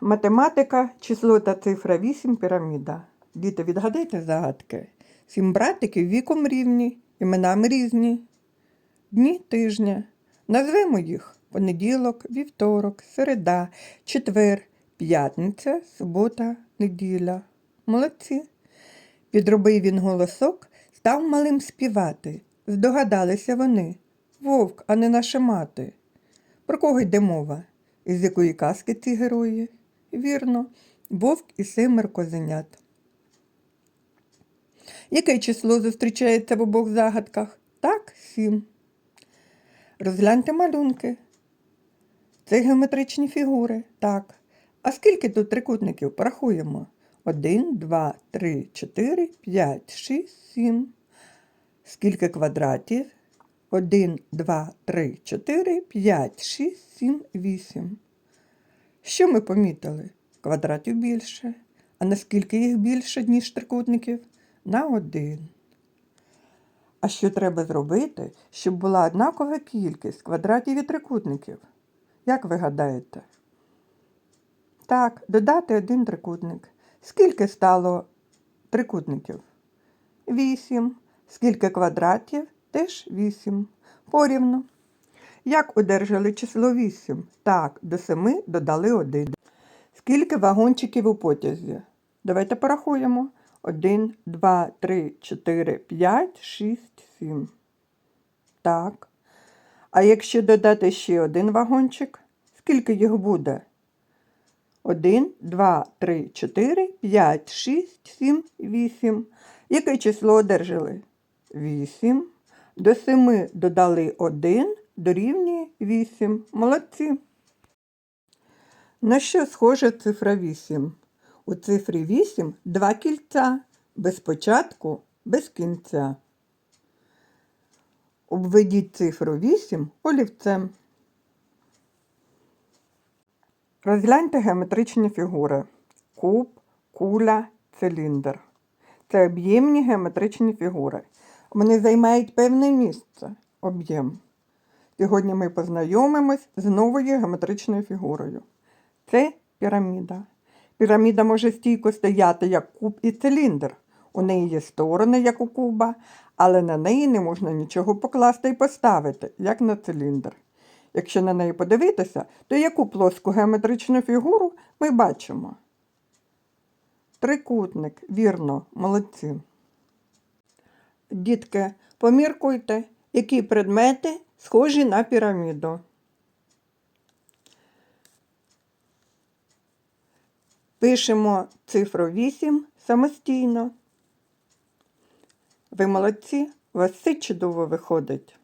Математика, число та цифра 8, піраміда. Діти, відгадайте загадки. Сім братиків віком рівні, іменами різні. Дні тижня. Назвемо їх понеділок, вівторок, середа, четвер, п'ятниця, субота, неділя. Молодці. Підробив він голосок, став малим співати. Здогадалися вони. Вовк, а не наша мати. Про кого йде мова? Із якої казки ці герої? Вірно, вовк і семеро козенят. Яке число зустрічається в обох загадках? Так, сім. Розгляньте малюнки. Це геометричні фігури. Так. А скільки тут трикутників? Порахуємо. Один, два, три, чотири, п'ять, шість, сім. Скільки квадратів? Один, два, три, чотири, п'ять, шість, сім, вісім. Що ми помітили? Квадратів більше. А наскільки їх більше, ніж трикутників? На один. А що треба зробити, щоб була однакова кількість квадратів і трикутників? Як ви гадаєте? Так, додати один трикутник. Скільки стало трикутників? Вісім. Скільки квадратів? Теж вісім. Порівну. Як одержали число 8? Так, до 7 додали 1. Скільки вагончиків у потязі? Давайте порахуємо. 1, 2, 3, 4, 5, 6, 7. Так. А якщо додати ще один вагончик, скільки їх буде? 1, 2, 3, 4, 5, 6, 7, 8. Яке число одержали? 8. До 7 додали 1, дорівнює 8. Молодці. На що схожа цифра 8? У цифрі 8 два кільця, без початку, без кінця. Обведіть цифру 8 олівцем. Розгляньте геометричні фігури. Куб, куля, циліндр. Це об'ємні геометричні фігури. Вони займають певне місце об'єм. Сьогодні ми познайомимось з новою геометричною фігурою. Це піраміда. Піраміда може стійко стояти як куб і циліндр. У неї є сторони, як у куба, але на неї не можна нічого покласти і поставити, як на циліндр. Якщо на неї подивитися, то яку плоску геометричну фігуру ми бачимо? Трикутник, вірно, молодці. Дітки, поміркуйте, які предмети схожі на піраміду. Пишемо цифру 8 самостійно. Ви молодці, у вас все чудово виходить.